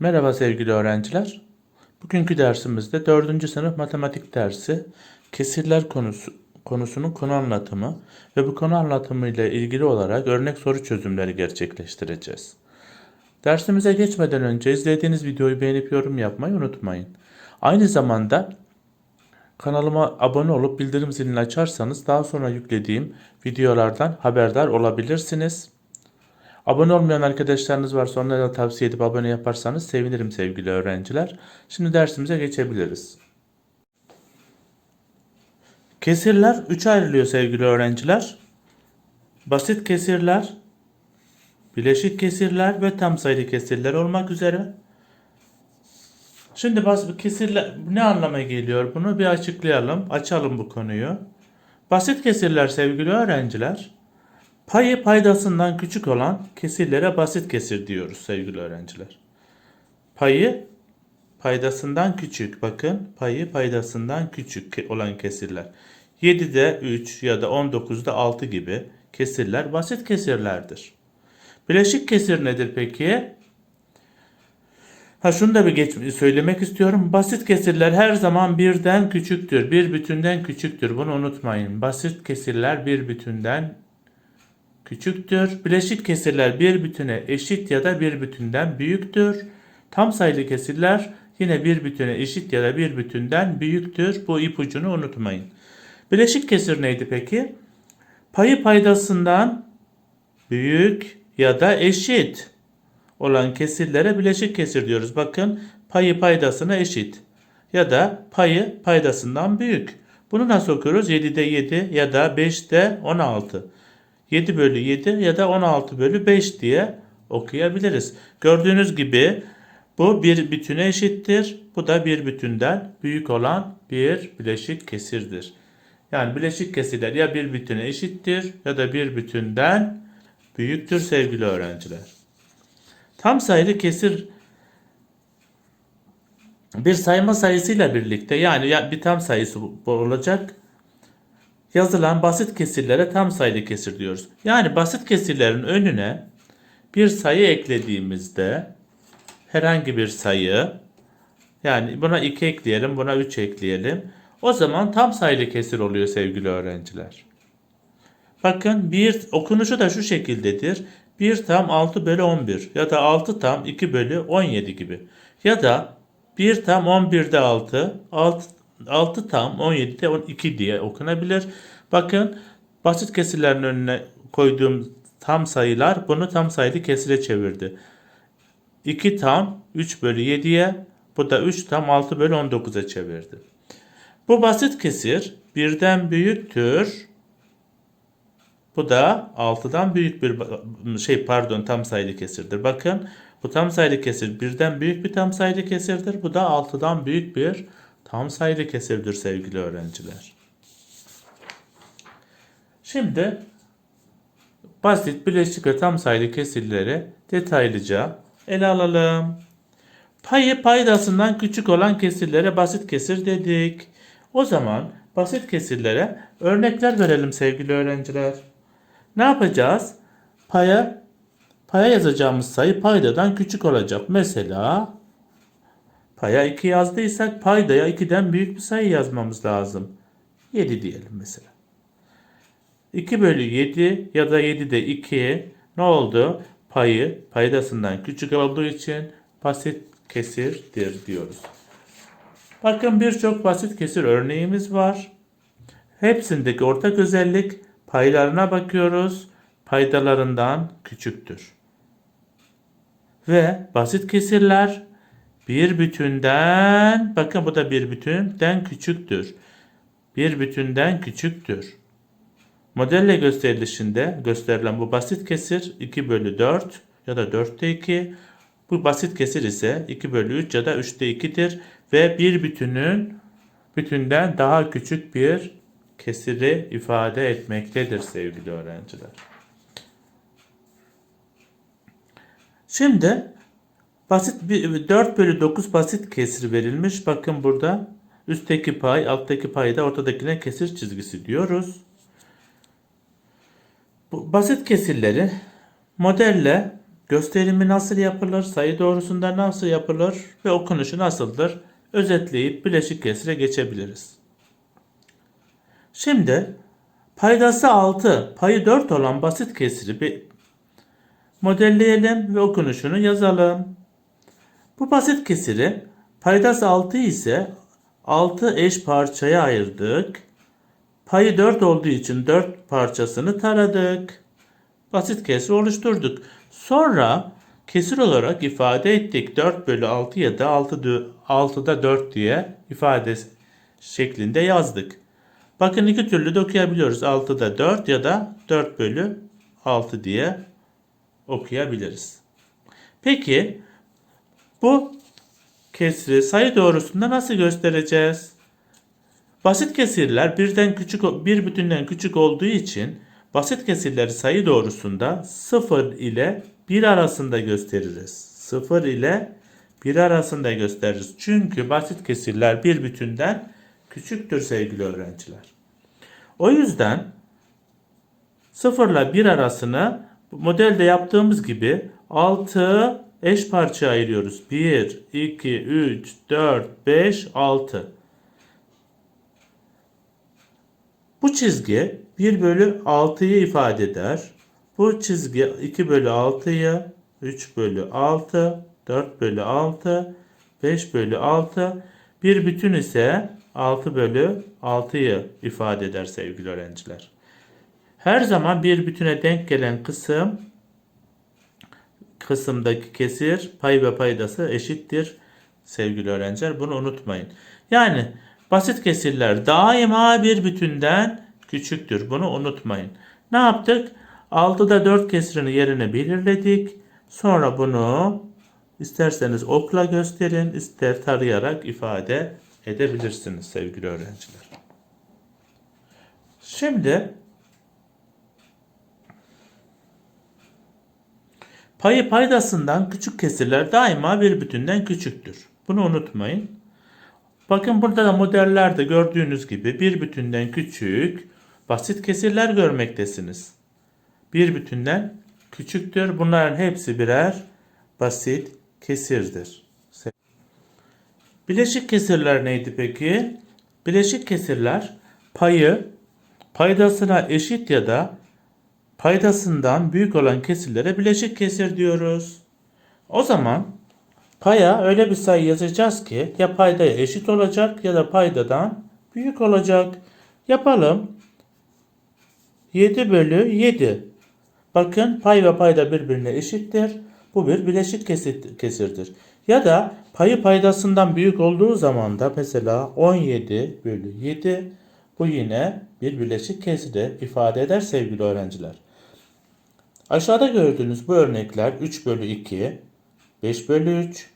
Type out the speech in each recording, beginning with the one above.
Merhaba sevgili öğrenciler. Bugünkü dersimizde 4. sınıf matematik dersi kesirler konusu konusunun konu anlatımı ve bu konu anlatımı ile ilgili olarak örnek soru çözümleri gerçekleştireceğiz. Dersimize geçmeden önce izlediğiniz videoyu beğenip yorum yapmayı unutmayın. Aynı zamanda kanalıma abone olup bildirim zilini açarsanız daha sonra yüklediğim videolardan haberdar olabilirsiniz. Abone olmayan arkadaşlarınız varsa onlara da tavsiye edip abone yaparsanız sevinirim sevgili öğrenciler. Şimdi dersimize geçebiliriz. Kesirler 3'e ayrılıyor sevgili öğrenciler. Basit kesirler, bileşik kesirler ve tam sayılı kesirler olmak üzere. Şimdi bas kesirler ne anlama geliyor bunu bir açıklayalım. Açalım bu konuyu. Basit kesirler sevgili öğrenciler. Payı paydasından küçük olan kesirlere basit kesir diyoruz sevgili öğrenciler. Payı paydasından küçük bakın payı paydasından küçük olan kesirler. 7'de 3 ya da 19'da 6 gibi kesirler basit kesirlerdir. Bileşik kesir nedir peki? Ha şunu da bir geç söylemek istiyorum. Basit kesirler her zaman birden küçüktür. Bir bütünden küçüktür. Bunu unutmayın. Basit kesirler bir bütünden küçüktür. Bileşik kesirler bir bütüne eşit ya da bir bütünden büyüktür. Tam sayılı kesirler yine bir bütüne eşit ya da bir bütünden büyüktür. Bu ipucunu unutmayın. Bileşik kesir neydi peki? Payı paydasından büyük ya da eşit olan kesirlere bileşik kesir diyoruz. Bakın payı paydasına eşit ya da payı paydasından büyük. Bunu nasıl okuyoruz? 7'de 7 ya da 5'te 16. 7 bölü 7 ya da 16 bölü 5 diye okuyabiliriz. Gördüğünüz gibi bu bir bütüne eşittir. Bu da bir bütünden büyük olan bir bileşik kesirdir. Yani bileşik kesirler ya bir bütüne eşittir ya da bir bütünden büyüktür sevgili öğrenciler. Tam sayılı kesir bir sayma sayısıyla birlikte yani ya bir tam sayısı olacak yazılan basit kesirlere tam sayılı kesir diyoruz. Yani basit kesirlerin önüne bir sayı eklediğimizde herhangi bir sayı yani buna 2 ekleyelim, buna 3 ekleyelim. O zaman tam sayılı kesir oluyor sevgili öğrenciler. Bakın bir okunuşu da şu şekildedir. 1 tam 6 bölü 11 ya da 6 tam 2 bölü 17 gibi. Ya da 1 tam 11'de 6, 6, 6 tam 17'de 12 diye okunabilir. Bakın basit kesirlerin önüne koyduğum tam sayılar bunu tam sayılı kesire çevirdi. 2 tam 3 bölü 7'ye bu da 3 tam 6 bölü 19'a çevirdi. Bu basit kesir birden büyüktür. Bu da 6'dan büyük bir şey pardon tam sayılı kesirdir. Bakın bu tam sayılı kesir birden büyük bir tam sayılı kesirdir. Bu da 6'dan büyük bir tam sayılı kesirdir sevgili öğrenciler. Şimdi basit bileşik ve tam sayılı kesirleri detaylıca ele alalım. Payı paydasından küçük olan kesirlere basit kesir dedik. O zaman basit kesirlere örnekler verelim sevgili öğrenciler. Ne yapacağız? Paya paya yazacağımız sayı paydadan küçük olacak. Mesela paya 2 yazdıysak paydaya 2'den büyük bir sayı yazmamız lazım. 7 diyelim mesela. 2 bölü 7 ya da 7'de 2 ne oldu? Payı paydasından küçük olduğu için basit kesirdir diyoruz. Bakın birçok basit kesir örneğimiz var. Hepsindeki ortak özellik paylarına bakıyoruz. Paydalarından küçüktür. Ve basit kesirler bir bütünden bakın bu da bir bütünden küçüktür. Bir bütünden küçüktür. Modelle gösterilişinde gösterilen bu basit kesir 2 bölü 4 ya da 4'te 2. Bu basit kesir ise 2 bölü 3 ya da 3'te 2'dir. Ve bir bütünün bütünden daha küçük bir kesiri ifade etmektedir sevgili öğrenciler. Şimdi basit bir 4 bölü 9 basit kesir verilmiş. Bakın burada üstteki pay, alttaki payda ortadakine kesir çizgisi diyoruz. Bu basit kesirleri modelle gösterimi nasıl yapılır, sayı doğrusunda nasıl yapılır ve okunuşu nasıldır özetleyip bileşik kesire geçebiliriz. Şimdi paydası 6, payı 4 olan basit kesiri bir modelleyelim ve okunuşunu yazalım. Bu basit kesiri paydası 6 ise 6 eş parçaya ayırdık. Payı 4 olduğu için 4 parçasını taradık. Basit kesir oluşturduk. Sonra kesir olarak ifade ettik. 4 bölü 6 ya da 6, 6'da 4 diye ifade şeklinde yazdık. Bakın iki türlü de okuyabiliyoruz. 6'da 4 ya da 4 bölü 6 diye okuyabiliriz. Peki bu kesri sayı doğrusunda nasıl göstereceğiz? Basit kesirler birden küçük bir bütünden küçük olduğu için basit kesirleri sayı doğrusunda 0 ile 1 arasında gösteririz. 0 ile 1 arasında gösteririz. Çünkü basit kesirler bir bütünden küçüktür sevgili öğrenciler. O yüzden 0 ile 1 arasını modelde yaptığımız gibi 6 eş parçaya ayırıyoruz. 1, 2, 3, 4, 5, 6. Bu çizgi 1 bölü 6'yı ifade eder. Bu çizgi 2 bölü 6'yı, 3 bölü 6, 4 bölü 6, 5 bölü 6. Bir bütün ise 6 bölü 6'yı ifade eder sevgili öğrenciler. Her zaman bir bütüne denk gelen kısım kısımdaki kesir pay ve paydası eşittir sevgili öğrenciler. Bunu unutmayın. Yani basit kesirler daima bir bütünden küçüktür. Bunu unutmayın. Ne yaptık? 6'da 4 kesirini yerine belirledik. Sonra bunu isterseniz okla gösterin, ister tarayarak ifade edebilirsiniz sevgili öğrenciler. Şimdi Payı paydasından küçük kesirler daima bir bütünden küçüktür. Bunu unutmayın. Bakın burada da modellerde gördüğünüz gibi bir bütünden küçük basit kesirler görmektesiniz. Bir bütünden küçüktür. Bunların hepsi birer basit kesirdir. Bileşik kesirler neydi peki? Bileşik kesirler payı paydasına eşit ya da paydasından büyük olan kesirlere bileşik kesir diyoruz. O zaman paya öyle bir sayı yazacağız ki ya paydaya eşit olacak ya da paydadan büyük olacak. Yapalım. 7 bölü 7. Bakın pay ve payda birbirine eşittir. Bu bir bileşik kesirdir. Ya da payı paydasından büyük olduğu zaman da mesela 17 bölü 7 bu yine bir bileşik kesiri ifade eder sevgili öğrenciler. Aşağıda gördüğünüz bu örnekler 3 bölü 2, 5 bölü 3,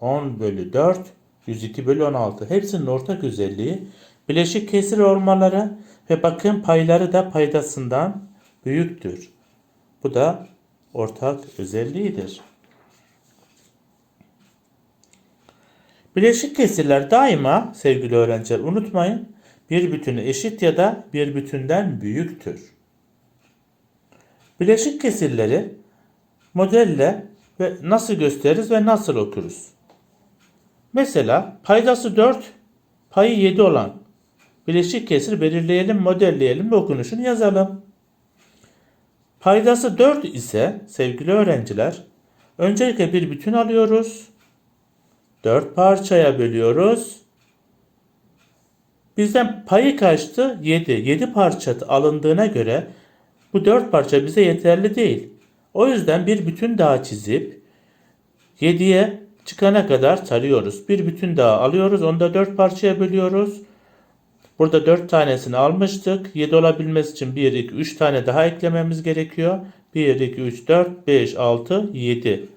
10 bölü 4, 102 bölü 16. Hepsinin ortak özelliği bileşik kesir olmaları ve bakın payları da paydasından büyüktür. Bu da ortak özelliğidir. Bileşik kesirler daima sevgili öğrenciler unutmayın bir bütünü eşit ya da bir bütünden büyüktür. Bileşik kesirleri modelle ve nasıl gösteririz ve nasıl okuruz? Mesela paydası 4, payı 7 olan bileşik kesir belirleyelim, modelleyelim ve okunuşunu yazalım. Paydası 4 ise sevgili öğrenciler öncelikle bir bütün alıyoruz. 4 parçaya bölüyoruz. Bizden payı kaçtı? 7. 7 parça alındığına göre bu dört parça bize yeterli değil. O yüzden bir bütün daha çizip 7'ye çıkana kadar tarıyoruz. Bir bütün daha alıyoruz. Onu da 4 parçaya bölüyoruz. Burada 4 tanesini almıştık. 7 olabilmesi için 1, 2, 3 tane daha eklememiz gerekiyor. 1, 2, 3, 4, 5, 6, 7.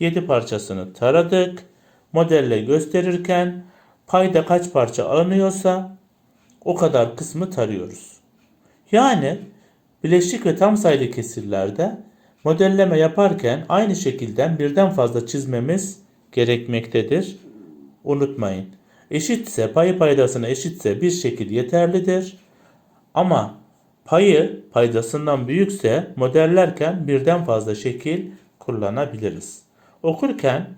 7 parçasını taradık. Modelle gösterirken payda kaç parça alınıyorsa o kadar kısmı tarıyoruz. Yani Bileşik ve tam sayılı kesirlerde modelleme yaparken aynı şekilden birden fazla çizmemiz gerekmektedir. Unutmayın. Eşitse payı paydasına eşitse bir şekil yeterlidir. Ama payı paydasından büyükse modellerken birden fazla şekil kullanabiliriz. Okurken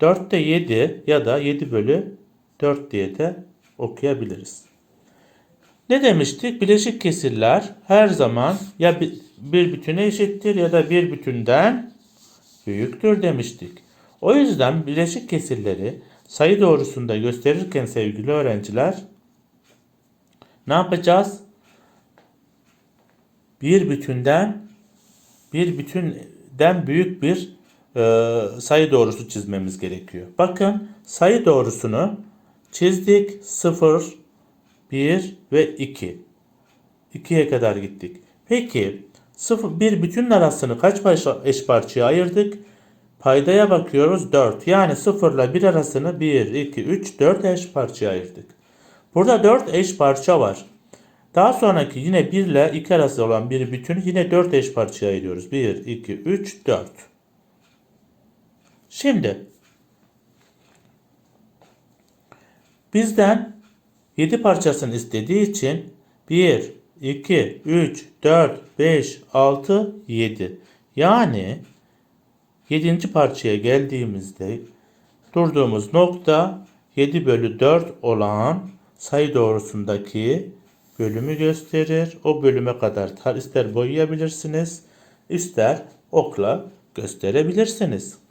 4'te 7 ya da 7 bölü 4 diye de okuyabiliriz. Ne demiştik? Bileşik kesirler her zaman ya bir, bütüne eşittir ya da bir bütünden büyüktür demiştik. O yüzden bileşik kesirleri sayı doğrusunda gösterirken sevgili öğrenciler ne yapacağız? Bir bütünden bir bütünden büyük bir e, sayı doğrusu çizmemiz gerekiyor. Bakın sayı doğrusunu çizdik. 0, 1 ve 2. 2'ye kadar gittik. Peki 0, bir bütünün arasını kaç eş parçaya ayırdık? Paydaya bakıyoruz 4. Yani 0 ile 1 arasını 1, 2, 3, 4 eş parçaya ayırdık. Burada 4 eş parça var. Daha sonraki yine 1 ile 2 arası olan bir bütünü yine 4 eş parçaya ayırıyoruz. 1, 2, 3, 4. Şimdi bizden 7 parçasını istediği için 1, 2, 3, 4, 5, 6, 7. Yani 7. parçaya geldiğimizde durduğumuz nokta 7 bölü 4 olan sayı doğrusundaki bölümü gösterir. O bölüme kadar ister boyayabilirsiniz, ister okla gösterebilirsiniz.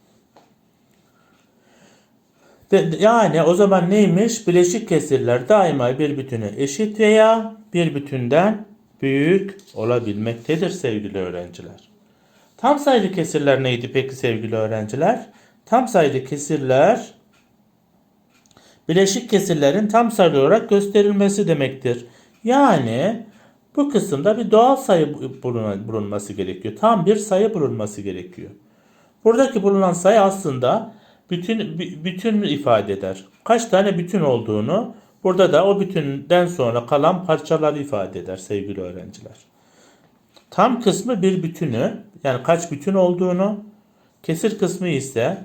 Yani o zaman neymiş? Bileşik kesirler daima bir bütüne eşit veya bir bütünden büyük olabilmektedir sevgili öğrenciler. Tam sayılı kesirler neydi peki sevgili öğrenciler? Tam sayılı kesirler bileşik kesirlerin tam sayılı olarak gösterilmesi demektir. Yani bu kısımda bir doğal sayı bulun- bulunması gerekiyor. Tam bir sayı bulunması gerekiyor. Buradaki bulunan sayı aslında bütün bü- bütün ifade eder. Kaç tane bütün olduğunu burada da o bütünden sonra kalan parçaları ifade eder sevgili öğrenciler. Tam kısmı bir bütünü yani kaç bütün olduğunu, kesir kısmı ise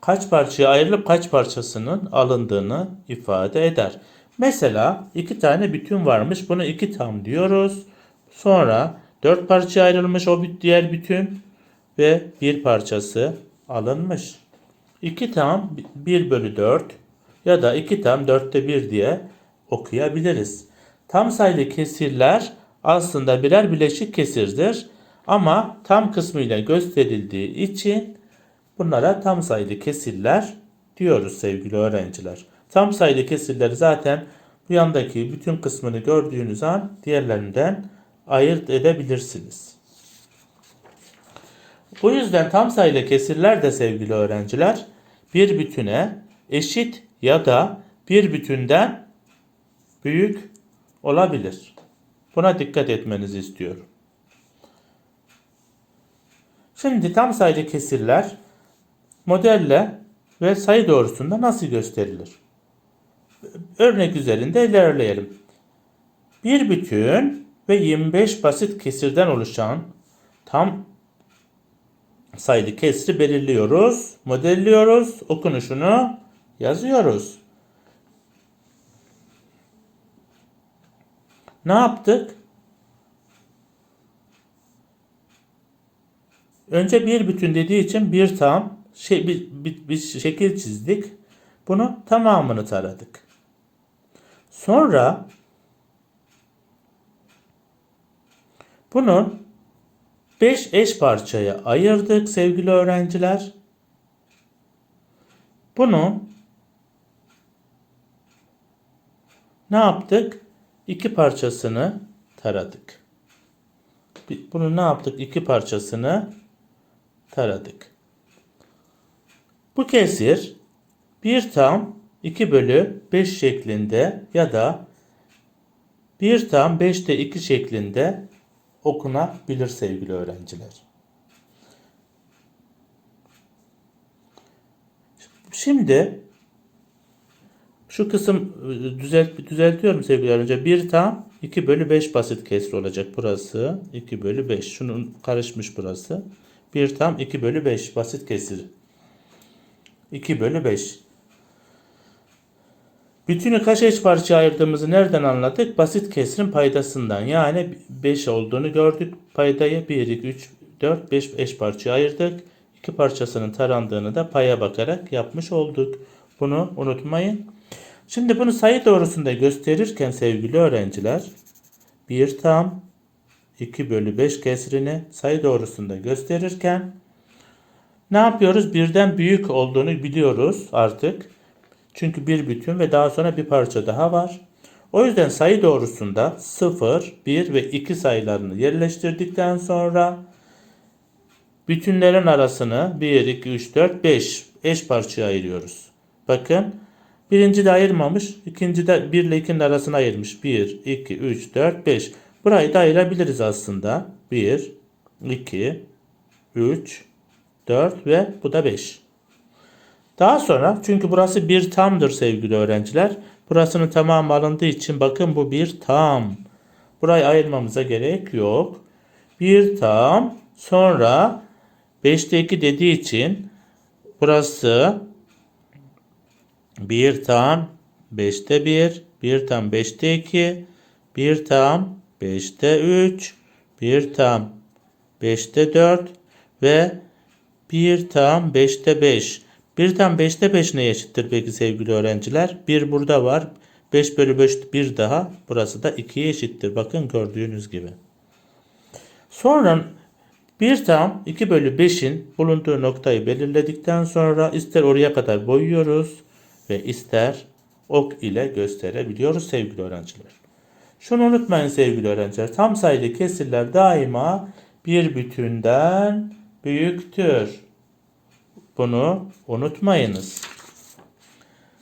kaç parçaya ayrılıp kaç parçasının alındığını ifade eder. Mesela iki tane bütün varmış. Bunu iki tam diyoruz. Sonra dört parçaya ayrılmış o diğer bütün ve bir parçası alınmış. 2 tam 1 bölü 4 ya da 2 tam 4'te 1 diye okuyabiliriz. Tam sayılı kesirler aslında birer bileşik kesirdir ama tam kısmıyla gösterildiği için bunlara tam sayılı kesirler diyoruz sevgili öğrenciler. Tam sayılı kesirleri zaten bu yandaki bütün kısmını gördüğünüz an diğerlerinden ayırt edebilirsiniz. Bu yüzden tam sayılı kesirler de sevgili öğrenciler bir bütüne eşit ya da bir bütünden büyük olabilir. Buna dikkat etmenizi istiyorum. Şimdi tam sayılı kesirler modelle ve sayı doğrusunda nasıl gösterilir? Örnek üzerinde ilerleyelim. Bir bütün ve 25 basit kesirden oluşan tam sayılı kesri belirliyoruz, modelliyoruz, okunuşunu yazıyoruz. Ne yaptık? Önce bir bütün dediği için bir tam şey, bir, bir, bir şekil çizdik. Bunu tamamını taradık. Sonra bunun 5 eş parçaya ayırdık sevgili öğrenciler. Bunun ne yaptık? İki parçasını taradık. Bunu ne yaptık? İki parçasını taradık. Bu kesir 1 tam 2 bölü 5 şeklinde ya da 1 tam 5'te 2 şeklinde okunabilir sevgili öğrenciler. Şimdi şu kısım e, düzelt, düzeltiyorum sevgili öğrenciler. 1 tam 2 bölü 5 basit kesir olacak burası. 2 bölü 5. Şunun karışmış burası. 1 tam 2 bölü 5 basit kesir. 2 bölü 5. Bütünü kaç eş parçaya ayırdığımızı nereden anladık? Basit kesirin paydasından. Yani 5 olduğunu gördük. Paydayı 1, 2, 3, 4, 5 eş parçaya ayırdık. İki parçasının tarandığını da paya bakarak yapmış olduk. Bunu unutmayın. Şimdi bunu sayı doğrusunda gösterirken sevgili öğrenciler 1 tam 2 bölü 5 kesrini sayı doğrusunda gösterirken ne yapıyoruz? Birden büyük olduğunu biliyoruz artık. Çünkü bir bütün ve daha sonra bir parça daha var. O yüzden sayı doğrusunda 0, 1 ve 2 sayılarını yerleştirdikten sonra bütünlerin arasını 1, 2, 3, 4, 5 eş parçaya ayırıyoruz. Bakın birinci de ayırmamış, ikinci de 1 ile 2'nin arasına ayırmış. 1, 2, 3, 4, 5. Burayı da ayırabiliriz aslında. 1, 2, 3, 4 ve bu da 5. Daha sonra çünkü burası bir tamdır sevgili öğrenciler. Burasının tamamı alındığı için bakın bu bir tam. Burayı ayırmamıza gerek yok. Bir tam sonra 5'te 2 dediği için burası bir tam 5'te 1, bir tam 5'te 2, bir tam 5'te 3, bir tam 5'te 4 ve bir tam 5'te 5. Bir tam 5'te 5 neye eşittir peki sevgili öğrenciler? 1 burada var. 5 bölü 5 bir daha. Burası da 2'ye eşittir. Bakın gördüğünüz gibi. Sonra bir tam 2 bölü 5'in bulunduğu noktayı belirledikten sonra ister oraya kadar boyuyoruz ve ister ok ile gösterebiliyoruz sevgili öğrenciler. Şunu unutmayın sevgili öğrenciler. Tam sayılı kesirler daima bir bütünden büyüktür. Bunu unutmayınız.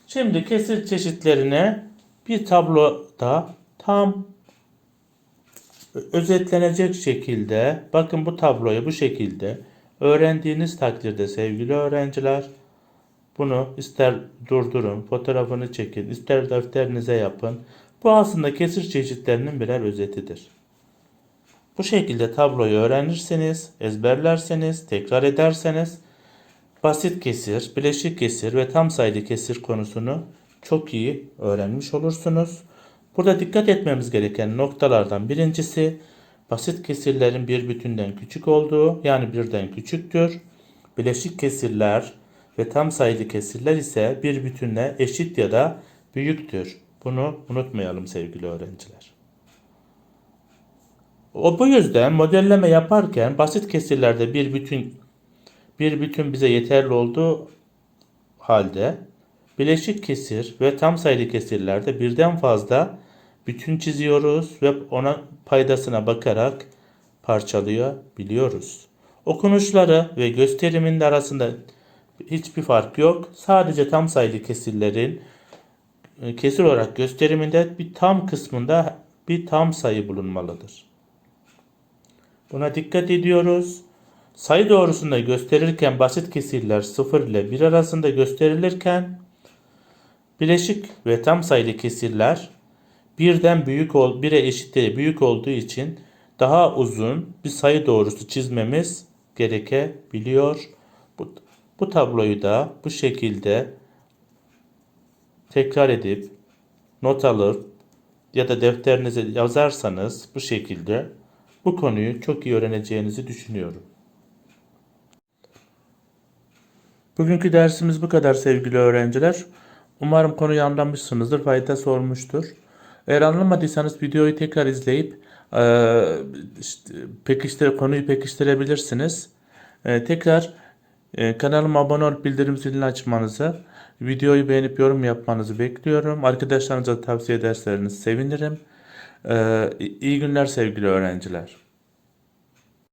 Şimdi kesir çeşitlerine bir tabloda tam özetlenecek şekilde bakın bu tabloyu bu şekilde öğrendiğiniz takdirde sevgili öğrenciler bunu ister durdurun, fotoğrafını çekin, ister defterinize yapın. Bu aslında kesir çeşitlerinin birer özetidir. Bu şekilde tabloyu öğrenirseniz, ezberlerseniz, tekrar ederseniz basit kesir, bileşik kesir ve tam sayılı kesir konusunu çok iyi öğrenmiş olursunuz. Burada dikkat etmemiz gereken noktalardan birincisi basit kesirlerin bir bütünden küçük olduğu yani birden küçüktür. Bileşik kesirler ve tam sayılı kesirler ise bir bütünle eşit ya da büyüktür. Bunu unutmayalım sevgili öğrenciler. O bu yüzden modelleme yaparken basit kesirlerde bir bütün bir bütün bize yeterli olduğu halde bileşik kesir ve tam sayılı kesirlerde birden fazla bütün çiziyoruz ve ona paydasına bakarak parçalayabiliyoruz. Okunuşları ve gösteriminin arasında hiçbir fark yok. Sadece tam sayılı kesirlerin e, kesir olarak gösteriminde bir tam kısmında bir tam sayı bulunmalıdır. Buna dikkat ediyoruz. Sayı doğrusunda gösterirken basit kesirler 0 ile 1 arasında gösterilirken bileşik ve tam sayılı kesirler birden büyük ol, 1'e eşitleri büyük olduğu için daha uzun bir sayı doğrusu çizmemiz gerekebiliyor. Bu, bu tabloyu da bu şekilde tekrar edip not alıp ya da defterinize yazarsanız bu şekilde bu konuyu çok iyi öğreneceğinizi düşünüyorum. Bugünkü dersimiz bu kadar sevgili öğrenciler. Umarım konuyu anlamışsınızdır, faydası olmuştur. Eğer anlamadıysanız videoyu tekrar izleyip e, işte, pekiştir, konuyu pekiştirebilirsiniz. E, tekrar e, kanalıma abone olup bildirim zilini açmanızı, videoyu beğenip yorum yapmanızı bekliyorum. Arkadaşlarınıza tavsiye ederseniz sevinirim. E, iyi günler sevgili öğrenciler.